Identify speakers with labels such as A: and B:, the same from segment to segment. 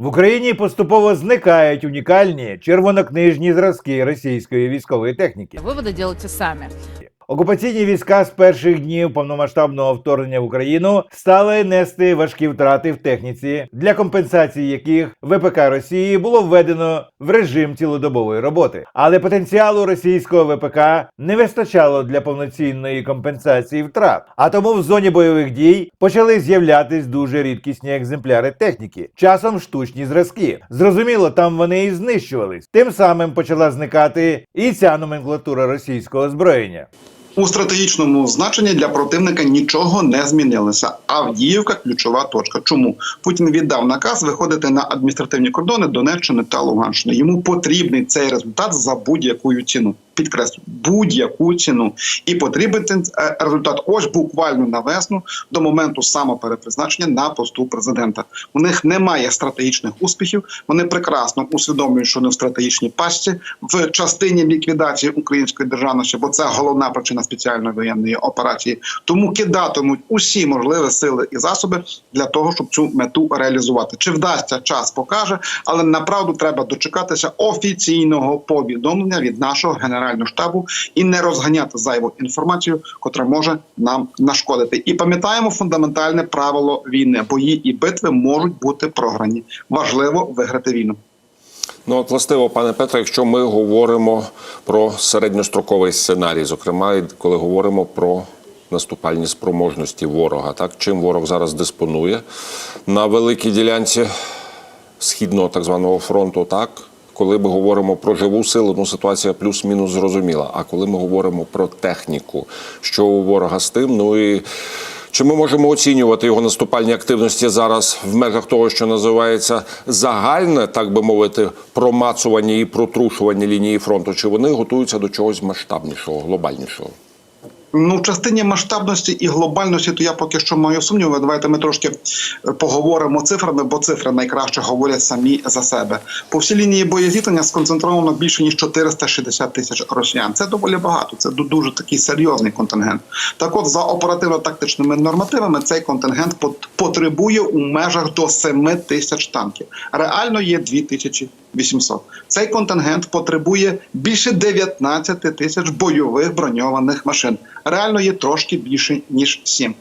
A: В Україні поступово зникають унікальні червонокнижні зразки російської військової техніки.
B: Виводи делайте сами.
A: Окупаційні війська з перших днів повномасштабного вторгнення в Україну стали нести важкі втрати в техніці, для компенсації яких ВПК Росії було введено в режим цілодобової роботи. Але потенціалу російського ВПК не вистачало для повноцінної компенсації втрат. А тому в зоні бойових дій почали з'являтись дуже рідкісні екземпляри техніки, часом штучні зразки. Зрозуміло, там вони і знищувались. Тим самим почала зникати і ця номенклатура російського озброєння.
C: У стратегічному значенні для противника нічого не змінилося. Авдіївка ключова точка. Чому Путін віддав наказ виходити на адміністративні кордони Донеччини та Луганщини? Йому потрібний цей результат за будь-яку ціну. Підкреслю будь-яку ціну, і потрібен е, результат ось буквально на весну до моменту самоперепризначення на посту президента. У них немає стратегічних успіхів. Вони прекрасно усвідомлюють, що не в стратегічній пастці в частині ліквідації української державності, бо це головна причина спеціальної воєнної операції. Тому кидатимуть усі можливі сили і засоби для того, щоб цю мету реалізувати. Чи вдасться час покаже, але направду треба дочекатися офіційного повідомлення від нашого генерального штабу і не розганяти зайву інформацію, котра може нам нашкодити. І пам'ятаємо фундаментальне правило війни: бої і битви можуть бути програні. Важливо виграти війну.
D: Ну, от, властиво, пане Петре, якщо ми говоримо про середньостроковий сценарій, зокрема, коли говоримо про наступальні спроможності ворога, так чим ворог зараз диспонує на великій ділянці східного так званого фронту, так. Коли ми говоримо про живу силу, ну ситуація плюс-мінус зрозуміла. А коли ми говоримо про техніку, що у ворога з тим, ну і чи ми можемо оцінювати його наступальні активності зараз в межах того, що називається загальне, так би мовити, промацування і протрушування лінії фронту? Чи вони готуються до чогось масштабнішого, глобальнішого?
C: Ну, в частині масштабності і глобальності, то я поки що маю сумніви. Давайте ми трошки е, поговоримо цифрами, бо цифри найкраще говорять самі за себе. По всій лінії боєзіткнення сконцентровано більше ніж 460 тисяч росіян. Це доволі багато. Це ду- дуже такий серйозний контингент. Так, от за оперативно-тактичними нормативами цей контингент пот- потребує у межах до 7 тисяч танків. Реально є 2800. Цей контингент потребує більше 19 тисяч бойових броньованих машин. Реально є трошки більше ніж 7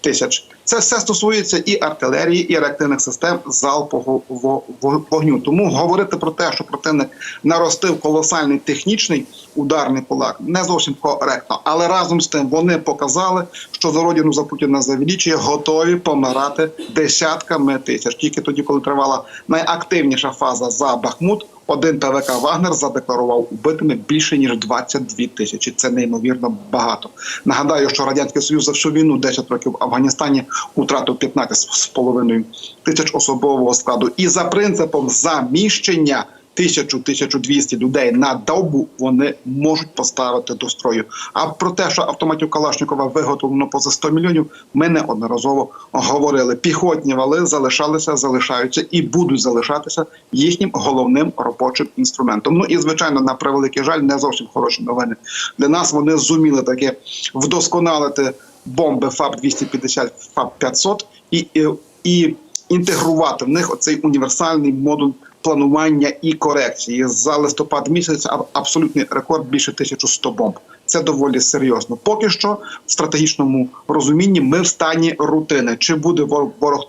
C: тисяч. Це все стосується і артилерії, і реактивних систем залпового во- во- вогню. Тому говорити про те, що противник наростив колосальний технічний ударний кулак, не зовсім коректно. Але разом з тим вони показали, що за родину за Путіна завеличує готові помирати десятками тисяч. Тільки тоді, коли тривала найактивніша фаза за Бахмут, один ПВК Вагнер задекларував убитими більше ніж 22 тисячі. Це неймовірно багато. Нагадаю, що радянський союз за всю війну 10 років в Афганістані втратив 15 з половиною тисяч особового складу. І за принципом заміщення. Тисячу 1200 людей на добу вони можуть поставити до строю. А про те, що автоматів Калашникова виготовлено поза 100 мільйонів, ми неодноразово говорили. Піхотні вали залишалися, залишаються і будуть залишатися їхнім головним робочим інструментом. Ну і звичайно, на превеликий жаль, не зовсім хороші новини для нас. Вони зуміли таки вдосконалити бомби ФАБ 250 ФАБ 500 і, і, і інтегрувати в них оцей універсальний модуль планування і корекції за листопад місяць. Абсолютний рекорд більше 1100 бомб. Це доволі серйозно. Поки що в стратегічному розумінні ми в стані рутини. Чи буде ворог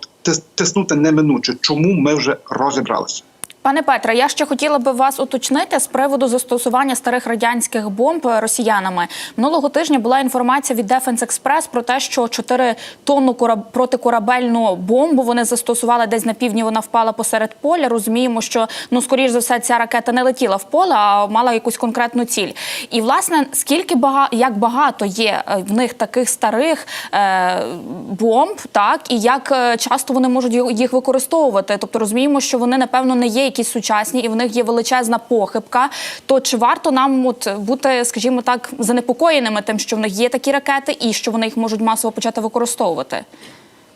C: тиснути неминуче? Чому ми вже розібралися?
E: Пане Петре, я ще хотіла би вас уточнити з приводу застосування старих радянських бомб росіянами. Минулого тижня була інформація від Defense Express про те, що 4 тонну кораб... протикорабельну бомбу вони застосували десь на півдні. Вона впала посеред поля. Розуміємо, що ну скоріш за все ця ракета не летіла в поле, а мала якусь конкретну ціль. І власне скільки бага... як багато є е, в них таких старих е... бомб, так і як е, часто вони можуть їх використовувати. Тобто розуміємо, що вони напевно не є якісь сучасні, і в них є величезна похибка. То чи варто нам от бути, скажімо так, занепокоєними тим, що в них є такі ракети, і що вони їх можуть масово почати використовувати?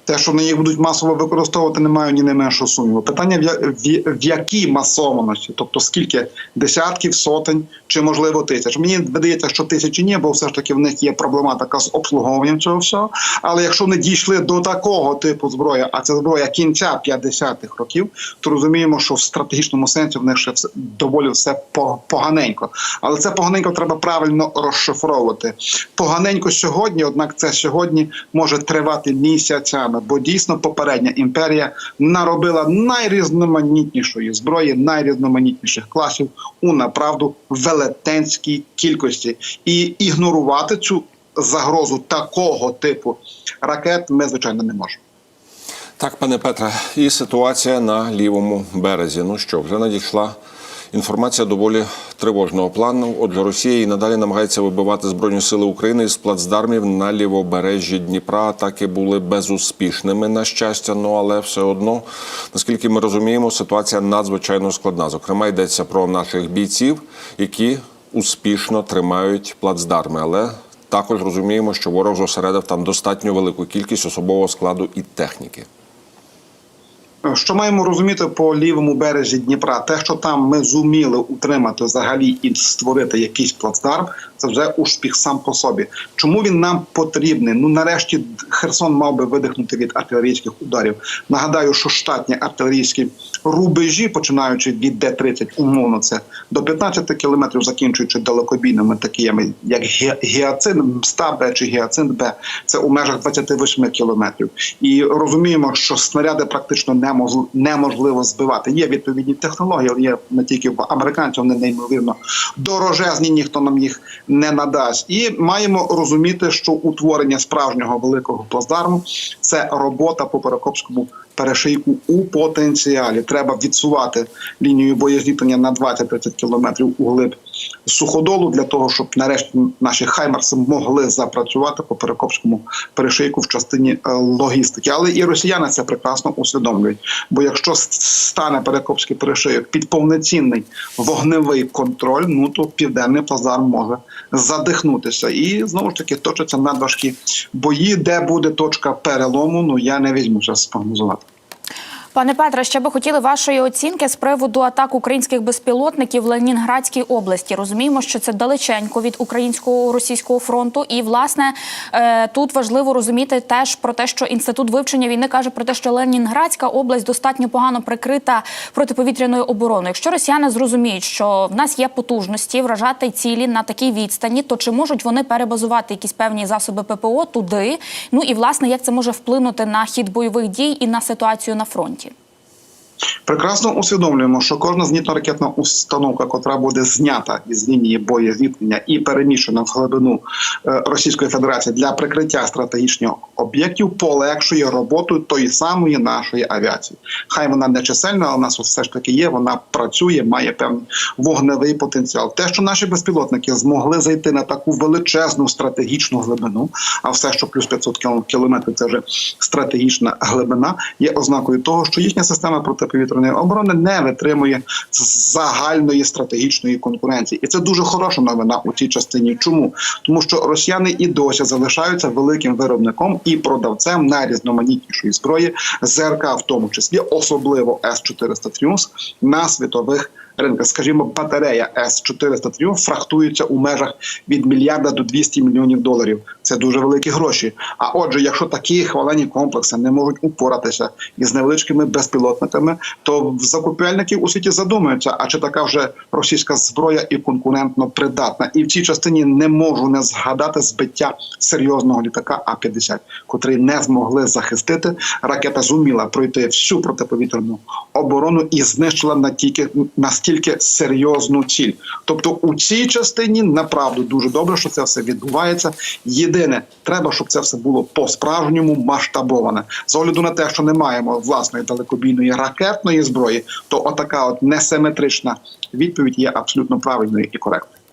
C: Те, що вони їх будуть масово використовувати, не маю ні не меншого сумніву. Питання в якій масованості, тобто скільки десятків, сотень чи можливо тисяч. Мені видається, що тисячі ні, бо все ж таки в них є проблематика з обслуговуванням цього всього. Але якщо не дійшли до такого типу зброї, а це зброя кінця 50-х років, то розуміємо, що в стратегічному сенсі в них ще все доволі все поганенько. Але це поганенько треба правильно розшифровувати. Поганенько сьогодні, однак це сьогодні може тривати місяцями, бо дійсно попередня імперія наробила найрізноманітнішої зброї, найрізноманітніших класів у направду велетенській кількості, і ігнорувати цю загрозу такого типу ракет ми звичайно не можемо.
D: Так, пане Петре, і ситуація на лівому березі. Ну що, вже надійшла інформація доволі тривожного плану. Отже, Росія і надалі намагається вибивати збройні сили України з плацдармів на лівобережжі Дніпра. Атаки були безуспішними, на щастя. Ну але все одно, наскільки ми розуміємо, ситуація надзвичайно складна. Зокрема, йдеться про наших бійців, які успішно тримають плацдарми, але також розуміємо, що ворог зосередив там достатньо велику кількість особового складу і техніки.
C: Що маємо розуміти по лівому березі Дніпра? Те, що там ми зуміли утримати взагалі і створити якийсь плацдарм, це вже успіх сам по собі. Чому він нам потрібний? Ну нарешті Херсон мав би видихнути від артилерійських ударів. Нагадаю, що штатні артилерійські рубежі, починаючи від Д-30, умовно це до 15 кілометрів, закінчуючи далекобійними, такими як Гіацин Мста Б чи Гіацин Б, це у межах 28 кілометрів. І розуміємо, що снаряди практично немож- неможливо збивати. Є відповідні технології, але є не тільки в американців, вони неймовірно дорожезні, ніхто нам їх не надасть. І маємо розуміти, що утворення справжнього великого плацдарму це робота по Перекопському перешийку у потенціалі. Треба відсувати лінію боєзіткнення на 20-30 кілометрів у глиб суходолу для того, щоб нарешті наші хаймарси могли запрацювати по Перекопському перешийку в частині е, логістики. Але і росіяни це прекрасно усвідомлюють. Бо якщо стане Перекопський перешийок під повноцінний вогневий контроль, ну то південний плацдарм може задихнутися. І знову ж таки точаться надважкі бої, де буде точка перелому. Ну я не візьму зараз спрогнозувати.
E: Пане Петре, ще би хотіли вашої оцінки з приводу атак українських безпілотників в Ленінградській області. Розуміємо, що це далеченько від українського російського фронту, і власне е, тут важливо розуміти теж про те, що інститут вивчення війни каже про те, що Ленінградська область достатньо погано прикрита протиповітряною обороною. Якщо росіяни зрозуміють, що в нас є потужності вражати цілі на такій відстані, то чи можуть вони перебазувати якісь певні засоби ППО туди? Ну і власне як це може вплинути на хід бойових дій і на ситуацію на фронті?
C: Прекрасно усвідомлюємо, що кожна зенітно-ракетна установка, котра буде знята із лінії боєзіткнення і переміщена в глибину е, Російської Федерації для прикриття стратегічних об'єктів, полегшує роботу тої самої нашої авіації. Хай вона не чисельна, але у нас все ж таки є. Вона працює, має певний вогневий потенціал. Те, що наші безпілотники змогли зайти на таку величезну стратегічну глибину, а все, що плюс 500 кіл- кілометрів, це вже стратегічна глибина, є ознакою того, що їхня система протиповітряної оборони не витримує загальної стратегічної конкуренції, і це дуже хороша новина у цій частині. Чому тому, що росіяни і досі залишаються великим виробником і продавцем найрізноманітнішої зброї ЗРК, в тому числі особливо С 400 Тріумф на світових ринках. Скажімо, батарея С 400 Тріумф фрахтується у межах від мільярда до 200 мільйонів доларів. Це дуже великі гроші. А отже, якщо такі хвалені комплекси не можуть упоратися із невеличкими безпілотниками, то закупельники у світі задумаються, а чи така вже російська зброя і конкурентно придатна. І в цій частині не можу не згадати збиття серйозного літака А 50 котрий не змогли захистити. Ракета зуміла пройти всю протиповітряну оборону і знищила настільки настільки серйозну ціль. Тобто, у цій частині направду дуже добре, що це все відбувається. Єдине, треба, щоб це все було по-справжньому масштабоване. З огляду на те, що не маємо власної далекобійної ракетної зброї, то отака от несиметрична відповідь є абсолютно правильною і коректною.